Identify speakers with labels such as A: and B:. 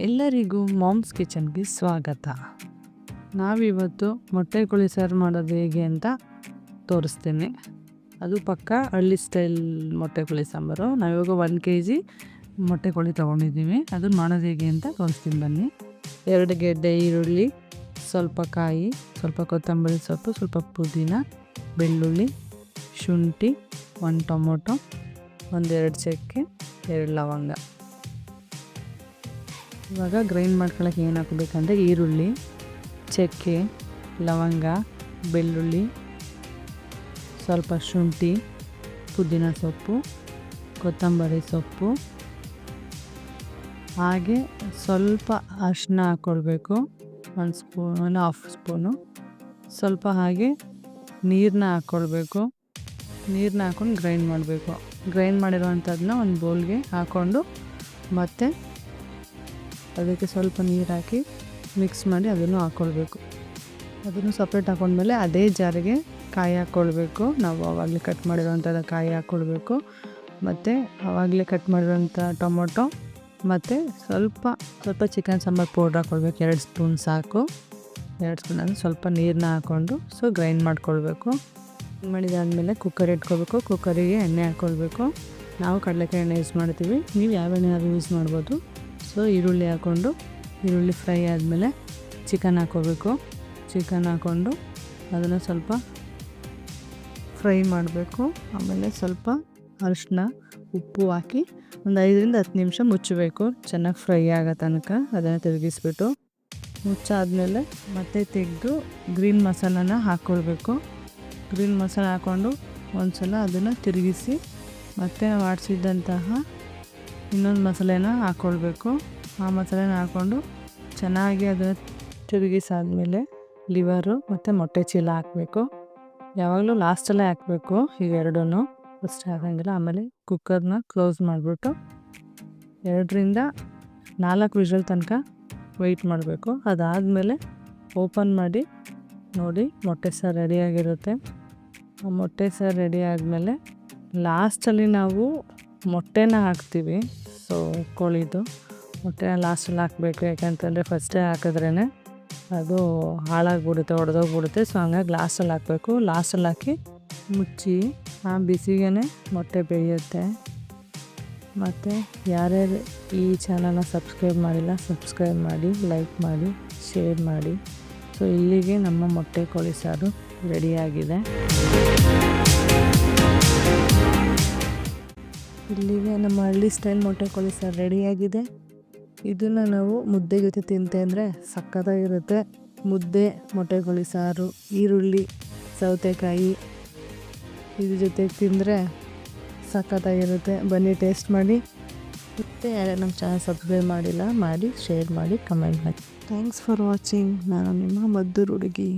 A: ಎಲ್ಲರಿಗೂ ಮಾಮ್ಸ್ ಕಿಚನ್ಗೆ ಸ್ವಾಗತ. ನಾವಿವತ್ತು ಮೊಟ್ಟೆ ಕೋಳಿ ಸಾರು ಮಾಡೋದು ಹೇಗೆ ಅಂತ ತೋರಿಸ್ತೀನಿ. ಅದು ಪಕ್ಕ ಹಳ್ಳಿ ಸ್ಟೈಲ್ ಮೊಟ್ಟೆ ಕೋಳಿ ಸಾಂಬಾರು. ನಾವಿವಾಗ ಒನ್ ಕೆ ಜಿ ಮೊಟ್ಟೆ ಕೋಳಿ ತೊಗೊಂಡಿದ್ದೀವಿ. ಅದನ್ನು ಮಾಡೋದು ಹೇಗೆ ಅಂತ ತೋರಿಸ್ತೀನಿ ಬನ್ನಿ. ಎರಡು ಗೆಡ್ಡೆ ಈರುಳ್ಳಿ, ಸ್ವಲ್ಪ ಕಾಯಿ, ಸ್ವಲ್ಪ ಕೊತ್ತಂಬರಿ ಸೊಪ್ಪು, ಸ್ವಲ್ಪ ಪುದೀನ, ಬೆಳ್ಳುಳ್ಳಿ, ಶುಂಠಿ ಒಂದು ಟೊಮೊಟೊ, ಒಂದೆರಡು ಚಕ್ಕೆ, ಎರಡು ಲವಂಗ. ಇವಾಗ ಗ್ರೈಂಡ್ ಮಾಡ್ಕೊಳ್ಳೋಕೆ ಏನು ಹಾಕಬೇಕಂದ್ರೆ ಈರುಳ್ಳಿ, ಚಕ್ಕೆ, ಲವಂಗ, ಬೆಳ್ಳುಳ್ಳಿ, ಸ್ವಲ್ಪ ಶುಂಠಿ, ಪುದೀನ ಸೊಪ್ಪು, ಕೊತ್ತಂಬರಿ ಸೊಪ್ಪು. ಹಾಗೆ ಸ್ವಲ್ಪ ಅರಿಶಿನ ಹಾಕ್ಕೊಳ್ಬೇಕು ಒಂದು ಸ್ಪೂನ್ ಹಾಫ್ ಸ್ಪೂನು. ಸ್ವಲ್ಪ ಹಾಗೆ ನೀರನ್ನ ಹಾಕ್ಕೊಳ್ಬೇಕು ನೀರನ್ನ ಹಾಕ್ಕೊಂಡು ಗ್ರೈಂಡ್ ಮಾಡಬೇಕು. ಗ್ರೈಂಡ್ ಮಾಡಿರೋವಂಥದ್ದನ್ನ ಒಂದು ಬೌಲ್ಗೆ ಹಾಕ್ಕೊಂಡು ಮತ್ತು ಅದಕ್ಕೆ ಸ್ವಲ್ಪ ನೀರು ಹಾಕಿ ಮಿಕ್ಸ್ ಮಾಡಿ ಅದನ್ನು ಹಾಕ್ಕೊಳ್ಬೇಕು ಅದನ್ನು ಸಪ್ರೇಟ್ ಹಾಕೊಂಡ್ಮೇಲೆ ಅದೇ ಜಾರಿಗೆ ಕಾಯಿ ಹಾಕ್ಕೊಳ್ಬೇಕು ನಾವು ಆವಾಗಲೇ ಕಟ್ ಮಾಡಿರೋವಂಥದ್ದು ಕಾಯಿ ಹಾಕ್ಕೊಳ್ಬೇಕು ಮತ್ತು ಆವಾಗಲೇ ಕಟ್ ಮಾಡಿರೋಂಥ ಟೊಮೊಟೊ ಮತ್ತು ಸ್ವಲ್ಪ ಸ್ವಲ್ಪ ಚಿಕನ್ ಸಾಂಬಾರು ಪೌಡ್ರ್ ಹಾಕ್ಕೊಳ್ಬೇಕು ಎರಡು ಸ್ಪೂನ್ ಸಾಕು. ಎರಡು ಸ್ಪೂನ್ ಅಂದರೆ ಸ್ವಲ್ಪ ನೀರನ್ನ ಹಾಕ್ಕೊಂಡು ಸೊ ಗ್ರೈಂಡ್ ಮಾಡ್ಕೊಳ್ಬೇಕು. ಮಾಡಿದಾದಮೇಲೆ ಕುಕ್ಕರ್ ಇಟ್ಕೊಬೇಕು ಕುಕ್ಕರಿಗೆ ಎಣ್ಣೆ ಹಾಕ್ಕೊಳ್ಬೇಕು ನಾವು ಕಡಲೆಕಾಯಿ ಎಣ್ಣೆ ಯೂಸ್ ಮಾಡ್ತೀವಿ. ನೀವು ಯಾವ ಎಣ್ಣೆ ಯೂಸ್ ಮಾಡ್ಬೋದು. ಸೊ ಈರುಳ್ಳಿ ಹಾಕ್ಕೊಂಡು, ಈರುಳ್ಳಿ ಫ್ರೈ ಆದಮೇಲೆ ಚಿಕನ್ ಹಾಕ್ಕೋಬೇಕು. ಚಿಕನ್ ಹಾಕ್ಕೊಂಡು ಅದನ್ನು ಸ್ವಲ್ಪ ಫ್ರೈ ಮಾಡಬೇಕು. ಆಮೇಲೆ ಸ್ವಲ್ಪ ಅರಿಶಿನ ಉಪ್ಪು ಹಾಕಿ ಒಂದು ಐದರಿಂದ ಹತ್ತು ನಿಮಿಷ ಮುಚ್ಚಬೇಕು. ಚೆನ್ನಾಗಿ ಫ್ರೈ ಆಗೋ ತನಕ ಅದನ್ನು ತಿರುಗಿಸ್ಬಿಟ್ಟು. ಮುಚ್ಚಾದಮೇಲೆ ಮತ್ತೆ ತೆಗೆದು ಗ್ರೀನ್ ಮಸಾಲಾನ ಹಾಕ್ಕೊಳ್ಬೇಕು. ಗ್ರೀನ್ ಮಸಾಲ ಹಾಕ್ಕೊಂಡು ಒಂದು ಸಲ ಅದನ್ನು ತಿರುಗಿಸಿ ಮತ್ತೆ ನಾವು ಆಡಿಸಿದ್ದಂತಹ ಇನ್ನೊಂದು ಮಸಾಲೆನ ಹಾಕ್ಕೊಳ್ಬೇಕು ಆ ಮಸಾಲೆನ ಹಾಕ್ಕೊಂಡು ಚೆನ್ನಾಗಿ ಅದನ್ನು ತಿರುಗಿಸಾದ್ಮೇಲೆ ಲಿವರು ಮತ್ತು ಮೊಟ್ಟೆ ಚೀಲ ಹಾಕಬೇಕು. ಯಾವಾಗಲೂ ಲಾಸ್ಟಲ್ಲೇ ಹಾಕಬೇಕು ಎರಡೂ ಫಸ್ಟ್ ಹಾಕಂಗಿಲ್ಲ ಆಮೇಲೆ ಕುಕ್ಕರ್ನ ಕ್ಲೋಸ್ ಮಾಡಿಬಿಟ್ಟು ಎರಡರಿಂದ ನಾಲ್ಕು ವಿಷಲ್ ತನಕ ವೆಯ್ಟ್ ಮಾಡಬೇಕು. ಅದಾದಮೇಲೆ ಓಪನ್ ಮಾಡಿ ನೋಡಿ ಮೊಟ್ಟೆ ಸಾರು ರೆಡಿಯಾಗಿರುತ್ತೆ ಆ ಮೊಟ್ಟೆ ಸಾರು ರೆಡಿ ಆದಮೇಲೆ ಲಾಸ್ಟಲ್ಲಿ ನಾವು ಮೊಟ್ಟೆನ ಹಾಕ್ತೀವಿ. ಸೊ ಕೋಳಿದು. ಮೊಟ್ಟೆನ ಲಾಸ್ಟಲ್ಲಿ ಹಾಕಬೇಕು, ಯಾಕಂತಂದರೆ ಫಸ್ಟೇ ಹಾಕಿದ್ರೇ ಅದು ಹಾಳಾಗ್ಬಿಡುತ್ತೆ, ಒಡೆದೋಗ್ಬಿಡುತ್ತೆ. ಸೊ ಹಂಗಾಗಿ ಲಾಸ್ಟಲ್ಲಿ ಹಾಕಬೇಕು. ಲಾಸ್ಟಲ್ಲಿ ಹಾಕಿ ಮುಚ್ಚಿ, ಆ ಬಿಸಿಗೆ ಮೊಟ್ಟೆ ಬೇಯುತ್ತೆ. ಮತ್ತು ಯಾರ್ಯಾರು ಈ ಚಾನಲ್ನ ಸಬ್ಸ್ಕ್ರೈಬ್ ಮಾಡಿಲ್ಲ ಸಬ್ಸ್ಕ್ರೈಬ್ ಮಾಡಿ ಲೈಕ್ ಮಾಡಿ ಶೇರ್ ಮಾಡಿ. ಸೊ ಇಲ್ಲಿಗೆ ನಮ್ಮ ಮೊಟ್ಟೆ ಕೋಳಿ ಸಾರು ರೆಡಿಯಾಗಿದೆ. ಇಲ್ಲಿಗೆ ನಮ್ಮ ಹಳ್ಳಿ ಸ್ಟೈಲ್ ಮೊಟ್ಟೆ ಕೋಳಿ ಸಾರು ರೆಡಿಯಾಗಿದೆ ಇದನ್ನು ನಾವು ಮುದ್ದೆ ಜೊತೆ ತಿಂತೆ ಅಂದರೆ ಸಕ್ಕತ್ತಾಗಿರುತ್ತೆ. ಮುದ್ದೆ, ಮೊಟ್ಟೆ ಕೋಳಿ ಸಾರು, ಈರುಳ್ಳಿ, ಸೌತೆಕಾಯಿ ಇದ್ರ ಜೊತೆ ತಿಂದರೆ ಸಖತ್ತಾಗಿರುತ್ತೆ ಬನ್ನಿ ಟೇಸ್ಟ್ ಮಾಡಿ. ಮತ್ತೆ ಯಾರ್ಯಾರು ನಮ್ಮ ಚಾನಲ್ ಸಬ್ಸ್ಕ್ರೈಬ್ ಮಾಡಿಲ್ಲ, ಮಾಡಿ ಶೇರ್ ಮಾಡಿ ಕಮೆಂಟ್ ಮಾಡಿ. ಥ್ಯಾಂಕ್ಸ್ ಫಾರ್ ವಾಚಿಂಗ್ ನಾನು ನಿಮ್ಮ ಮದ್ದೂರು ಹುಡುಗಿ.